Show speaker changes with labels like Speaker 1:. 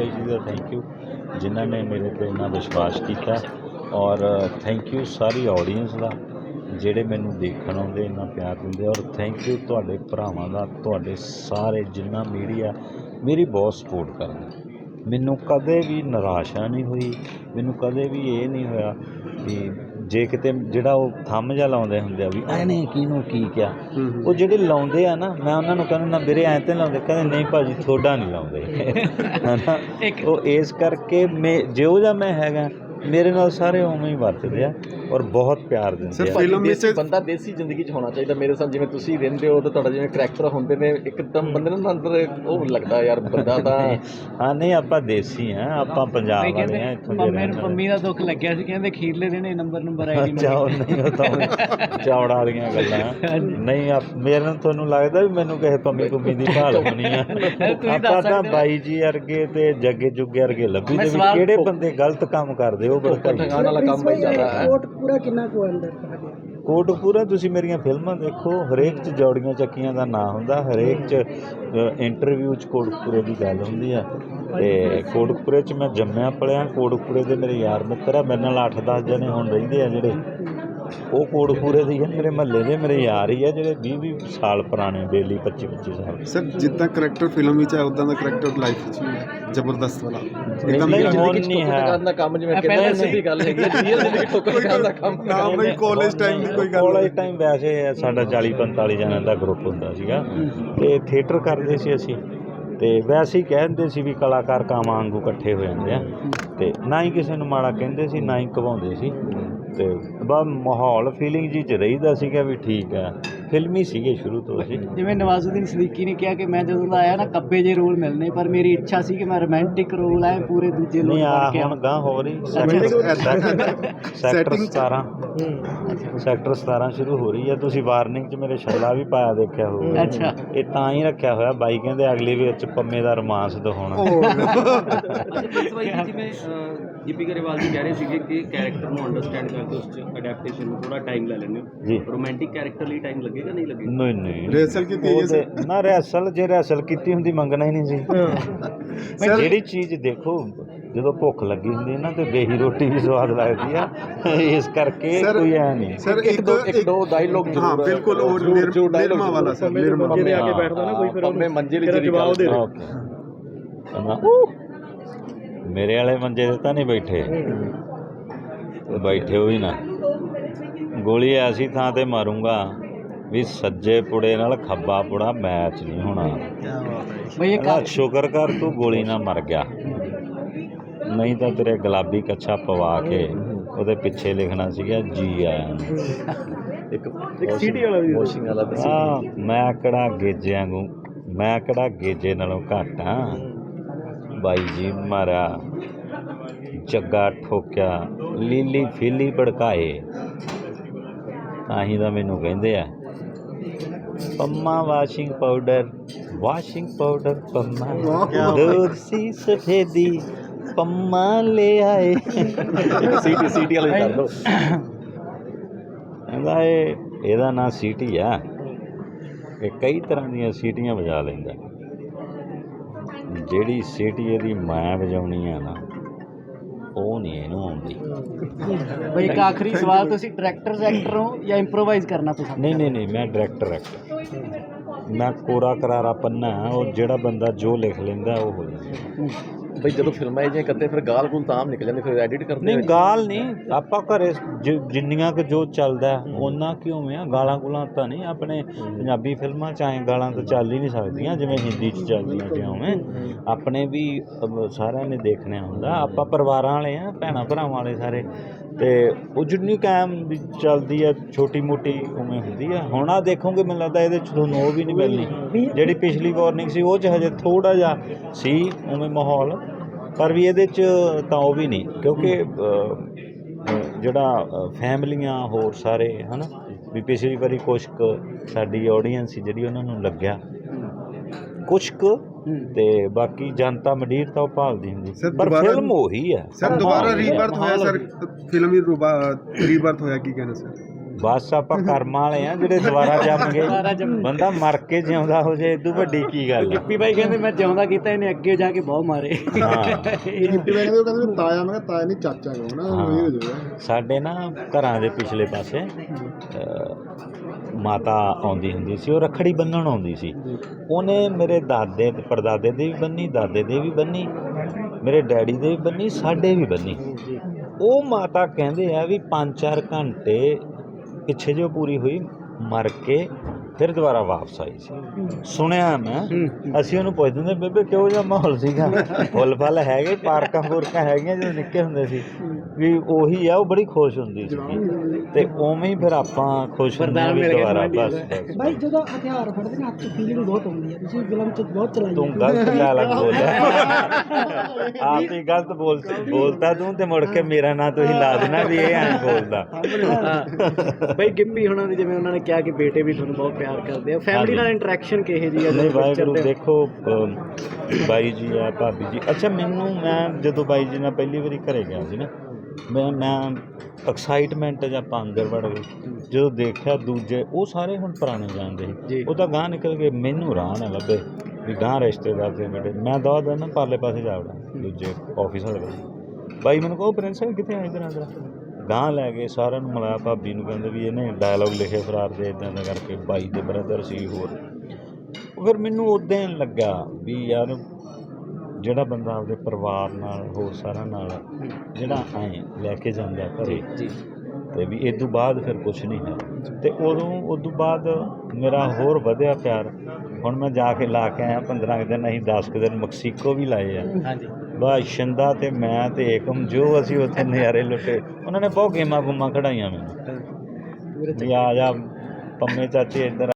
Speaker 1: ਬਾਈ ਜੀ ਦਾ thank you ਜਿਨ੍ਹਾਂ ਨੇ ਮੇਰੇ ਤੇ ਇੰਨਾ ਵਿਸ਼ਵਾਸ ਕੀਤਾ ਔਰ ਥੈਂਕ ਯੂ ਸਾਰੀ ਆਡੀਅנס ਦਾ, ਜਿਹੜੇ ਮੈਨੂੰ ਦੇਖਣ ਆਉਂਦੇ, ਇੰਨਾ ਪਿਆਰ ਦਿੰਦੇ ਔਰ ਥੈਂਕ ਯੂ ਤੁਹਾਡੇ ਭਰਾਵਾਂ ਦਾ, ਤੁਹਾਡੇ ਸਾਰੇ ਜਿੰਨਾ ਮੀਡੀਆ ਮੇਰੀ ਬਹੁਤ ਸਪੋਰਟ ਕਰਦਾ। ਮੈਨੂੰ ਕਦੇ ਵੀ ਨਿਰਾਸ਼ਾ ਨਹੀਂ ਹੋਈ, ਮੈਨੂੰ ਕਦੇ ਵੀ ਇਹ ਨਹੀਂ ਹੋਇਆ ਕਿ ਜੇ ਕਿਤੇ ਜਿਹੜਾ ਉਹ ਥੰਮ ਜਿਹਾ ਲਾਉਂਦੇ ਹੁੰਦੇ ਆ ਵੀ ਇਹਨੇ ਕਿਹਨੂੰ ਕੀ ਕਿਹਾ। ਉਹ ਜਿਹੜੇ ਲਾਉਂਦੇ ਆ ਨਾ ਮੈਂ ਉਹਨਾਂ ਨੂੰ ਕਹਿੰਦਾ ਨਾ ਵੀਰੇ ਐਂ ਤੇ ਲਾਉਂਦੇ ਕਹਿੰਦੇ ਨਹੀਂ ਭਾਜੀ ਤੁਹਾਡਾ ਨਹੀਂ ਲਾਉਂਦੇ। ਹਨਾ? ਉਹ ਇਸ ਕਰਕੇ ਮੈਂ ਜਿਉਂ ਜਿਹਾ ਮੈਂ ਹੈਗਾ ਮੇਰੇ ਨਾਲ ਸਾਰੇ ਉਵੇਂ ਹੀ ਵਰਤਦੇ ਆ ਔਰ ਬਹੁਤ ਪਿਆਰ ਦਿੰਦੇ
Speaker 2: ਸਿਰਫ
Speaker 1: ਆ
Speaker 2: ਫਿਲਮ ਵਿੱਚ
Speaker 3: ਬੰਦਾ ਦੇਸੀ ਜ਼ਿੰਦਗੀ 'ਚ ਹੋਣਾ ਚਾਹੀਦਾ। ਮੇਰੇ ਸਾਹ ਜਿਵੇਂ ਤੁਸੀਂ ਰਹਿੰਦੇ ਹੋ ਤੇ ਤੁਹਾਡਾ ਜਿਵੇਂ ਕਰੈਕਟਰ ਹੁੰਦੇ ਨੇ ਇੱਕਦਮ ਬੰਦੇ ਨੂੰ ਅੰਦਰ ਉਹ ਲੱਗਦਾ ਯਾਰ ਬੰਦਾ ਤਾਂ
Speaker 1: ਹਾਂ ਨਹੀਂ ਆਪਾਂ ਦੇਸੀ ਆ ਆਪਾਂ ਪੰਜਾਬ ਵਾਲੇ ਆ ਇੱਥੋਂ ਦੇ
Speaker 4: ਪੰਮੇ
Speaker 1: ਰਹਿਣ
Speaker 4: ਨੂੰ
Speaker 1: ਵਾਲੇ।
Speaker 4: ਪੰਮੀ ਦਾ ਦੁੱਖ ਲੱਗਿਆ ਸੀ ਕਹਿੰਦੇ ਖੀਰਲੇ ਦਿਨ ਇਹ ਨੰਬਰ ਨੰਬਰ ਆਈਡੀ
Speaker 1: ਨਹੀਂ ਉਹ ਤਾਂ ਚੌੜਾ ਵਾਲੀਆਂ ਗੱਲਾਂ। ਨਹੀਂ ਆ ਮੇਰੇ ਨੂੰ ਤੁਹਾਨੂੰ ਲੱਗਦਾ ਵੀ ਮੈਨੂੰ ਕਿਸੇ ਪੰਮੀ ਪੰਮੀ ਦੀ ਭਾਲ ਹੋਣੀ ਆ?
Speaker 4: ਤੁਸੀਂ
Speaker 1: ਆਪਾਂ
Speaker 4: ਦੱਸ
Speaker 1: ਤਾਂ। ਬਾਈ ਜੀ ਵਰਗੇ ਤੇ ਜੱਗੇ ਜੁੱਗੇ ਵਰਗੇ ਲੱਭੀ ਦੇ ਵੀ ਕਿਹੜੇ ਬੰਦੇ ਗਲਤ ਕੰਮ ਕਰਦੇ ਉਹ ਬੜਕਾਈ
Speaker 3: ਠਗਾਣ ਵਾਲਾ ਕੰਮ ਬਈ ਜ਼ਿਆਦਾ ਹੈ।
Speaker 5: ਕੋਟਪੂਰਾ ਕਿੰਨਾ ਕੁ ਅੰਦਰ ਤੁਹਾਡੇ?
Speaker 1: ਕੋਟਕਪੂਰਾ ਤੁਸੀਂ ਮੇਰੀਆਂ ਫਿਲਮਾਂ ਦੇਖੋ ਹਰੇਕ ਚ ਜੋੜੀਆਂ ਚੱਕੀਆਂ ਦਾ ਨਾਂ ਹੁੰਦਾ ਹਰੇਕ ਚ ਇੰਟਰਵਿਊ ਚ ਕੋਟਕਪੂਰੇ ਦੀ ਗੱਲ ਹੁੰਦੀ ਆ। ਤੇ ਕੋਟਕਪੂਰੇ ਚ ਮੈਂ ਜੰਮਿਆ ਪਲਿਆ ਕੋਟਕਪੂਰੇ ਦੇ ਮੇਰੇ ਯਾਰ ਮਿੱਤਰ ਆ ਮੇਰੇ ਨਾਲ 8-10 ਜਣੇ ਹੁਣ ਰਹਿੰਦੇ ਆ ਜਿਹੜੇ। ਉਹ ਕੋਟਕਪੂਰੇ ਦੇ ਹੀ ਆ ਮੇਰੇ ਮਹੱਲੇ ਦੇ ਮੇਰੇ ਯਾਰ ਹੀ ਆ ਜਿਹੜੇ 20-20 ਸਾਲ ਪੁਰਾਣੇ ਬੇਲੀ 25-25 ਸਾਲ।
Speaker 2: ਸਰ ਜਿੱਦਾਂ ਕਰੈਕਟਰ ਫਿਲਮ ਵਿੱਚ ਹੈ ਉਦਾਂ ਦਾ ਕਰੈਕਟਰ ਲਾਈਫ ਵਿੱਚ ਵੀ ਹੈ ਜ਼ਬਰਦਸਤ ਵਾਲਾ। ਇੱਕਦਮ
Speaker 1: ਨਹੀਂ, ਹੁਣ ਨਹੀਂ ਹੈ।
Speaker 3: ਦਾ ਕੰਮ ਜਿਵੇਂ ਕਹਿੰਦੇ
Speaker 4: ਪਹਿਲਾਂ
Speaker 3: ਨੇ ਸਿੱਧੀ ਗੱਲ ਹੈਗੀ ਰੀਅਲ ਜ਼ਿੰਦਗੀ ਠੋਕਰ ਲਗਾਉਣ ਦਾ ਕੰਮ
Speaker 2: ਨਾ ਬਈ ਕਾਲਜ ਟਾਈਮ ਦੀ ਕੋਈ ਗੱਲ
Speaker 1: ਕਾਲਜ ਟਾਈਮ ਵੈਸੇ ਸਾਡਾ 40-45 ਜਣਿਆਂ ਦਾ ਗਰੁੱਪ ਹੁੰਦਾ ਸੀਗਾ। ਤੇ ਥੀਏਟਰ ਕਰਦੇ ਸੀ ਅਸੀਂ। ਤੇ ਵੈਸੇ ਹੀ ਕਹਿੰਦੇ ਸੀ ਵੀ ਕਲਾਕਾਰ ਕਾਮਾਂ ਵਾਂਗੂ ਇਕੱਠੇ ਹੋ ਜਾਂਦੇ ਆ। ਤੇ ਨਾ ਹੀ ਕਿਸੇ ਨੂੰ ਮਾੜਾ ਕਹਿੰਦੇ ਸੀ, ਨਾ ਹੀ ਘਵਾਉਂਦੇ ਸੀ। ਤੇ ਬਸ ਮਾਹੌਲ ਫੀਲਿੰਗ ਜੀ ਚ ਰਹੀਦਾ ਸੀਗਾ ਵੀ ਠੀਕ ਆ। ਫਿਲਮੀ ਸੀਗੇ ਸ਼ੁਰੂ ਤੋਂ ਅਸੀਂ
Speaker 4: ਜਿਵੇਂ ਨਵਾਜ਼ੁਦੀਨ ਸਦੀਕੀ ਨੇ ਕਿਹਾ ਕਿ ਮੈਂ ਜਦੋਂ ਦਾ ਆਇਆ ਨਾ ਕੱਬੇ ਜੇ ਰੋਲ ਮਿਲਨੇ ਪਰ ਮੇਰੀ ਇੱਛਾ ਸੀ ਕਿ ਮੈਂ ਰੋਮਾਂਟਿਕ ਰੋਲ ਆਏ ਪੂਰੇ ਦੂਜੇ
Speaker 1: ਨਹੀਂ
Speaker 4: ਲੋਕ
Speaker 1: ਆ
Speaker 4: ਬਣ ਕੇ
Speaker 1: ਹੁਣ। ਗਾਂ ਹੋ ਰਹੀ। ਸੈਕਟਰ 17 ਸੈਕਟਰ 17 ਸ਼ੁਰੂ ਹੋ ਰਹੀ ਹੈ ਤੁਸੀਂ ਵਾਰਨਿੰਗ 'ਚ ਮੇਰੇ ਛੱਲਾ ਵੀ ਪਾਇਆ ਦੇਖਿਆ ਹੋਊਗਾ
Speaker 4: ਅੱਛਾ।
Speaker 1: ਇਹ ਤਾਂ ਹੀ ਰੱਖਿਆ ਹੋਇਆ ਬਾਈ ਕਹਿੰਦੇ ਅਗਲੀ ਵਿੱਚ ਪੰਮੇ ਦਾ ਰੋਮਾਂਸ ਦਿਖਾਉਣਾ।
Speaker 6: ਜਿਵੇਂ ਗਿੱਪੀ ਗਰੇਵਾਲ ਜੀ ਕਹਿ ਰਹੇ ਸੀਗੇ ਕਿ ਕੈਰੈਕਟਰ ਨੂੰ ਅੰਡਰਸਟੈਂਡ ਕਰਦੇ ਉਸ ਚ ਅਡੈਪਟੇਸ਼ਨ ਨੂੰ ਥੋੜਾ ਟਾਈਮ ਲੈ ਹੋ।
Speaker 1: ਜੀ।
Speaker 6: ਰੋਮਾਂਟਿਕ ਕੈਰੈਕਟਰ ਲਈ ਟਾਈਮ ਲੱਗੇਗਾ ਨਹੀਂ ਲੱਗੇਗਾ?
Speaker 1: ਨਹੀਂ ਨਹੀਂ।
Speaker 2: ਰਿਹਰਸਲ ਕੀਤੀ ਹੈ
Speaker 1: ਤੇ- ਨਾ ਰਿਹਰਸਲ ਜੇ ਰਿਹਰਸਲ ਕੀਤੀ ਹੁੰਦੀ ਮੰਗਣਾ ਹੀ ਨਹੀਂ ਸੀ।
Speaker 2: ਸਰ
Speaker 1: ਜਿਹੜੀ ਚੀਜ਼ ਦੇਖੋ ਜਦੋਂ ਭੁੱਖ ਲੱਗੀ ਹੁੰਦੀ ਹੈ ਨਾ ਤੇ ਬੇਹੀ ਰੋਟੀ ਵੀ ਸਵਾਦ ਲੱਗਦੀ ਆ। ਇਸ ਕਰਕੇ
Speaker 2: ਸਰ-
Speaker 1: ਕੋਈ ਐ ਨਹੀਂ।
Speaker 2: ਸਰ
Speaker 3: ਇੱਕ ਦੋ ਇੱਕ ਦੋ ਡਾਇਲੋਗ
Speaker 2: ਹਾਂ
Speaker 3: ਜ਼ਰੂਰ
Speaker 2: ਬਿਲਕੁਲ ਉਹ ਨਿਰਮਾ ਵਾਲਾ ਸਰ ਨਿਰਮਾ
Speaker 3: ਪੰਮੇ
Speaker 1: ਆ ਕੇ
Speaker 3: ਬੈਠਦਾ ਨਾ ਕੋਈ ਫਿਰ ਪੰਮੇ ਮੰਜੇ ਲਈ ਜਿਹੜੀ ਗੱਲ
Speaker 1: ਓਕੇ। ਕਹਿੰਦਾ, ਮੇਰੇ ਵਾਲੇ ਮੰਜੇ ਤੇ ਤਾਂ ਨਹੀਂ ਬੈਠੇ। ਬੈਠੇ ਹੋਈ ਨਾ। ਗੋਲੀ ਐਸੀ ਥਾਂ ਤੇ ਮਾਰੂੰਗਾ ਵੀ ਸੱਜੇ ਪੁੜੇ ਨਾਲ ਖੱਬਾ ਪੁੜਾ ਮੈਚ ਨਹੀਂ ਹੋਣਾ।
Speaker 4: ਬਈ ਇਹ
Speaker 1: ਸ਼ੁਕਰ ਕਰ ਤੂੰ ਗੋਲੀ ਨਾਲ ਮਰ ਗਿਆ। ਨਹੀਂ ਤਾਂ ਤੇਰੇ ਗੁਲਾਬੀ ਕੱਛਾ ਪਵਾ ਕੇ ਉਹਦੇ ਪਿੱਛੇ ਲਿਖਣਾ ਸੀਗਾ ਜੀ ਆਇਆਂ ਨੂੰ।
Speaker 3: ਇੱਕ ਇੱਕ ਸੀਟੀ ਵਾਲਾ ਵੀ। ਵਾਸ਼ਿੰਗ ਵਾਲਾ ਵੀ
Speaker 1: ਆ ਮੈਂ ਕਿਹੜਾ ਗੇਜਿਆਂ ਨੂੰ ਮੈਂ ਕਿਹੜਾ ਗੇਜੇ ਨਾਲੋਂ ਘੱਟ ਆ। ਬਾਈ ਜੀ ਮਾਰਾ ਜੱਗਾ ਠੋਕਿਆ। ਲੀਲੀ ਫੀਲੀ ਭੜਕਾਏ। ਤਾਂ ਹੀ ਤਾਂ ਮੈਨੂੰ ਕਹਿੰਦੇ ਆ Pamma washing powder washing powder Pamma. ਦੂਰ ਸੀ ਸਫੇਦੀ ਪੰਮਾ ਲੈ ਆਏ।
Speaker 3: ਸੀਟੀ ਸੀਟੀ ਵਾਲਾ ਕਰ ਦੋ।
Speaker 1: ਕਹਿੰਦਾ ਇਹ ਇਹਦਾ ਨਾਂ ਸੀਟੀ ਆ। ਇਹ ਕਈ ਤਰ੍ਹਾਂ ਦੀਆਂ ਸੀਟੀਆਂ ਵਜਾ ਲੈਂਦਾ। ਜਿਹੜੀ ਸੀਟੀ ਇਹਦੀ ਮੈਂ ਵਜਾਉਣੀ ਆ ਨਾ ਉਹ ਨਹੀਂ ਇਹਨੂੰ ਆਉਂਦੀ।
Speaker 4: ਬਈ ਇੱਕ ਆਖਰੀ ਸਵਾਲ ਤੁਸੀਂ ਡਾਇਰੈਕਟਰ ਐਕਟਰ ਹੋ ਜਾਂ ਇੰਪਰੋਵਾਈਜ਼ ਕਰਨਾ ਪਸੰਦ
Speaker 1: ਨਹੀਂ ਨਹੀਂ ਨਹੀਂ ਮੈਂ ਡਾਇਰੈਕਟਰ ਐਕਟਰ ਮੈਂ ਕੋਰਾ ਕਰਾਰਾ ਪੰਨਾ ਉਹ ਜਿਹੜਾ ਬੰਦਾ ਜੋ ਲਿਖ ਲੈਂਦਾ ਉਹ ਹੋ ਜਾਂਦਾ।
Speaker 3: ਬਈ ਜਦੋਂ ਫਿਲਮਾਂ ਇਹ ਜੇ ਕਰਦੇ ਫਿਰ ਗਾਲ ਗੁਲ ਤਾਂ ਆਮ ਨਿਕਲ ਜਾਂਦੇ ਫਿਰ ਐਡਿਟ ਕਰਦੇ
Speaker 1: ਨਹੀਂ ਗਾਲ ਨਹੀਂ ਆਪਾਂ ਘਰੇ ਜ- ਜਿੰਨੀਆਂ ਕਿ ਜੋ ਚੱਲਦਾ ਉਹਨਾਂ ਕਿਉਂ ਆ ਗਾਲਾਂ ਗੁਲਾਂ ਤਾਂ ਨਹੀਂ ਆਪਣੇ ਪੰਜਾਬੀ ਫਿਲਮਾਂ ਚ ਐਂ ਗਾਲਾਂ ਤਾਂ ਚੱਲ ਹੀ ਨਹੀਂ ਸਕਦੀਆਂ ਜਿਵੇਂ ਹਿੰਦੀ ਚ ਚੱਲਦੀਆਂ ਜਿਵੇਂ ਆਪਣੇ ਵੀ ਅਮ, ਸਾਰਿਆਂ ਨੇ ਦੇਖਣਾ ਹੁੰਦਾ ਆਪਾਂ ਪਰਿਵਾਰਾਂ ਵਾਲੇ ਆ ਭੈਣਾਂ ਭਰਾਵਾਂ ਵਾਲੇ ਸਾਰੇ ਤੇ ਉਹ ਜਿੰਨੀ ਕਾਇਮ ਵੀ ਚੱਲਦੀ ਆ ਛੋਟੀ ਮੋਟੀ ਉਵੇਂ ਹੁੰਦੀ ਆ। ਹੁਣ ਆ ਦੇਖੋਗੇ, ਮੈਨੂੰ ਲੱਗਦਾ ਇਹਦੇ ਚ ਤੁਹਾਨੂੰ ਉਹ ਵੀ ਨਹੀਂ ਮਿਲਣੀ। ਜਿਹੜੀ ਪਿਛਲੀ ਵਾਰਨਿੰਗ ਸੀ, ਉਹ ਚ ਹਜੇ ਥੋੜਾ ਜਿਹਾ ਸੀ, ਉਵੇਂ ਮਾਹੌਲ। ਪਰ ਵੀ ਇਹਦੇ ਚ ਤਾਂ ਉਹ ਵੀ ਨਹੀਂ ਕਿਉਂਕਿ ਜਿਹੜਾ ਫੈਮਲੀਆਂ ਹੋਰ ਸਾਰੇ, ਹਨਾ? ਵੀ ਪਿਛਲੀ ਵਾਰੀ ਕੁਛ ਕੁ ਸਾਡੀ ਆਡੀਅנס ਸੀ, ਜਿਹੜੀ ਉਹਨਾਂ ਨੂੰ ਲੱਗਿਆ। ਕੁਛ ਕੁ ਤੇ ਬਾਕੀ ਜਨਤਾ ਮੰਡੀਰ ਤਾਂ ਉਹ ਭਾਲਦੀ ਹੁੰਦੀ। ਪਰ ਫਿਲਮ ਉਹੀ ਆ।
Speaker 2: ਸਰ ਦੁਬਾਰਾ
Speaker 1: ਹੀ
Speaker 2: ਰੀਬਰਥ ਹੋਇਆ ਸਰ ਫਿਲਮ ਹੀ ਰੀਬਰਥ ਹੋਇਆ ਕੀ ਕਹਿਣਾ ਸਰ?
Speaker 1: ਬਸ ਆਪਾਂ ਕਰਮ ਵਾਲੇ ਆ ਜਿਹੜੇ ਦੁਬਾਰਾ ਜੰਮ ਗਏ ਬੰਦਾ ਮਰ ਕੇ ਜਿਉਂਦਾ ਹੋ ਜੇ ਇਦੋਂ ਵੱਡੀ ਕੀ ਗੱਲ ਆ?
Speaker 4: ਗਿੱਪੀ ਬਾਈ ਕਹਿੰਦੇ ਮੈਂ ਜਿਉਂਦਾ ਕੀਤਾ ਇਹਨੇ ਅੱਗੇ ਜਾ ਕੇ ਬਹੁਤ ਮਾਰੇ।
Speaker 1: ਹਾਂ।
Speaker 2: ਗਿੱਪੀ ਬਾਈ ਕਹਿੰਦੇ ਕਹਿੰਦੇ ਤਾਇਆ ਮੈਂ ਤਾਇਆ ਨਹੀਂ ਚਾਚਾ ਕਹੋ ਨਾ ਹੋ।
Speaker 1: ਸਾਡੇ ਨਾ ਘਰਾਂ ਦੇ ਪਿਛਲੇ ਪਾਸੇ ਮਾਤਾ ਆਉਂਦੀ ਹੁੰਦੀ ਸੀ ਉਹ ਰੱਖੜੀ ਬੰਨਣ ਆਉਂਦੀ ਸੀ। ਉਹਨੇ ਮੇਰੇ ਦਾਦੇ ਤੇ ਪੜਦਾਦੇ ਦੇ ਵੀ ਬੰਨੀ ਦਾਦੇ ਦੇ ਵੀ ਬੰਨੀ ਮੇਰੇ ਡੈਡੀ ਦੇ ਵੀ ਬੰਨੀ ਸਾਡੇ ਵੀ ਬੰਨੀ। ਉਹ ਮਾਤਾ ਕਹਿੰਦੇ ਆ ਵੀ 5-4 ਘੰਟੇ ਪਿੱਛੇ ਜੋ ਪੂਰੀ ਹੋਈ ਮਰ ਕੇ ਫਿਰ ਦੁਬਾਰਾ ਵਾਪਸ ਆਈ ਸੀ। ਸੁਣਿਆ ਮੈਂ ਅਸੀਂ ਉਹਨੂੰ ਪੁੱਛਦੇ ਹੁੰਦੇ ਬੇਬੇ ਕਿਹੋ ਜਿਹਾ ਮਾਹੌਲ ਸੀਗਾ? ਫੁੱਲ ਫਲ ਹੈਗੇ ਪਾਰਕਾਂ ਪੂਰਕਾਂ ਹੈਗੀਆਂ ਜਦੋਂ ਨਿੱਕੇ ਹੁੰਦੇ ਸੀ। ਵੀ ਉਹੀ ਆ ਉਹ ਬੜੀ ਖੁਸ਼ ਹੁੰਦੀ ਸੀ। ਤੇ ਉਵੇਂ ਹੀ ਫਿਰ ਆਪਾਂ ਖੁਸ਼ ਹੁੰਦੇ ਹਾਂ ਵੀ ਦੁਬਾਰਾ ਬਸ।
Speaker 5: ਭਾਈ ਜਦੋਂ ਹਥਿਆਰ ਫੜਦੇ ਨੇ ਹੱਥ 'ਚ ਫੀਲਿੰਗ ਬਹੁਤ ਆਉਂਦੀ ਹੈ। ਤੁਸੀਂ ਫਿਲਮ 'ਚ ਬਹੁਤ ਚਲਾਈ
Speaker 1: ਤੂੰ ਗਲਤ ਡਾਇਲੌਗ ਬੋਲਿਆ ਆਪ ਹੀ ਗਲਤ ਬੋਲ ਬੋਲਤਾ ਤੂੰ ਤੇ ਮੁੜ ਕੇ ਮੇਰਾ ਨਾਂ ਤੁਸੀਂ ਲਾ ਦੇਣਾ ਵੀ ਇਹ ਐਂ ਬੋਲਦਾ।
Speaker 4: ਬਈ ਗਿੱਪੀ ਹੁਣਾਂ ਦੀ ਜਿਵੇਂ ਉਹਨਾਂ ਨੇ ਕਿਹਾ ਕਿ ਬੇਟੇ ਵੀ ਤੁਹਾਨੂੰ ਬਹੁਤ ਪਿਆਰ ਕਰਦੇ ਆ। ਫੈਮਿਲੀ ਨਾਲ ਇੰਟਰੈਕਸ਼ਨ ਕਿਹੇ ਜੀ ਆ?
Speaker 1: ਨਹੀਂ ਵਾਹਿਗੁਰੂ? ਦੇਖੋ ਬਾਈ ਜੀ ਆ ਭਾਬੀ ਜੀ। ਅੱਛਾ ਮੈਨੂੰ ਮੈਂ ਜਦੋਂ ਬਾਈ ਜੀ ਨਾਲ ਪਹਿਲੀ ਵਾਰੀ ਘਰੇ ਗਿਆ ਸੀ ਨਾ ਮੈਂ ਮੈਂ ਐਕਸਾਈਟਮੈਂਟ ਜਾਂ ਆਪਾਂ ਅੰਦਰ ਵੜ ਗਏ ਜਦੋਂ ਦੇਖਿਆ ਦੂਜੇ ਉਹ ਸਾਰੇ ਹੁਣ ਪੁਰਾਣੇ ਜਾਣਦੇ
Speaker 4: ਜੀ।
Speaker 1: ਸੀ। ਉਹ ਤਾਂ ਗਾਂ ਨਿਕਲ ਗਏ ਮੈਨੂੰ ਰਾਹ ਨਾ ਲੱਭੇ ਵੀ ਗਾਂ ਰਿਸ਼ਤੇਦਾਰ ਤੇ ਮੇਰੇ ਮੈਂ ਦੋ ਦਿਨ ਨਾ ਪਰਲੇ ਪਾਸੇ ਜਾ ਵੜਾ ਦੂਜੇ ਆਫਿਸ ਵਾਲੇ ਬਾਈ ਮੈਨੂੰ ਕਹੋ ਪ੍ਰਿੰਸ ਕਿੱਥੇ ਆਏ ਇਧਰ ਅੰਦਰ ਗਾਂ ਲੈ ਗਏ ਸਾਰਿਆਂ ਨੂੰ ਮਿਲਾਇਆ ਭਾਬੀ ਨੂੰ ਕਹਿੰਦੇ ਵੀ ਇਹਨੇ ਡਾਇਲੌਗ ਲਿਖੇ ਫਰਾਰ ਦੇ ਇਦਾਂ ਦਾ ਕਰਕੇ ਬਾਈ ਦੇ ਬ੍ਰਦਰ ਸੀ ਹੋਰ। ਫਿਰ ਮੈਨੂੰ ਉਦਾਂ ਹੀ ਲੱਗਾ ਵੀ ਯਾਰ ਜਿਹੜਾ ਬੰਦਾ ਆਪਦੇ ਪਰਿਵਾਰ ਨਾਲ ਹੋਰ ਸਾਰਿਆਂ ਨਾਲ ਜਿਹੜਾ ਐਂ ਲੈ ਕੇ ਜਾਂਦਾ ਘਰੇ ਤੇ ਵੀ ਇਹ ਤੋਂ ਬਾਅਦ ਫਿਰ ਕੁਝ ਨਹੀਂ ਹੈ। ਤੇ ਉਦੋਂ ਉਦੋਂ ਬਾਅਦ ਮੇਰਾ ਹੋਰ ਵਧਿਆ ਪਿਆਰ। ਹੁਣ ਮੈਂ ਜਾ ਕੇ ਲਾ ਕੇ ਆਇਆ 15 ਕੁ ਦਿਨ ਅਸੀਂ 10 ਕੁ ਦਿਨ ਮੈਕਸੀਕੋ ਵੀ ਲਾਏ ਆ।
Speaker 4: ਹਾਂਜੀ।
Speaker 1: ਬਸ ਸ਼ਿੰਦਾ ਤੇ ਮੈਂ ਤੇ ਏਕਮ ਜੋ ਅਸੀਂ ਉੱਥੇ ਨਜ਼ਾਰੇ ਲੁੱਟੇ ਉਹਨਾਂ ਨੇ ਬਹੁਤ ਗੇਮਾਂ ਗੁੰਮਾਂ ਕਢਾਈਆਂ ਮੈਨੂੰ। ਵੀ ਆ ਜਾ ਪੰਮੇ ਚਾਚੇ ਇੱਧਰ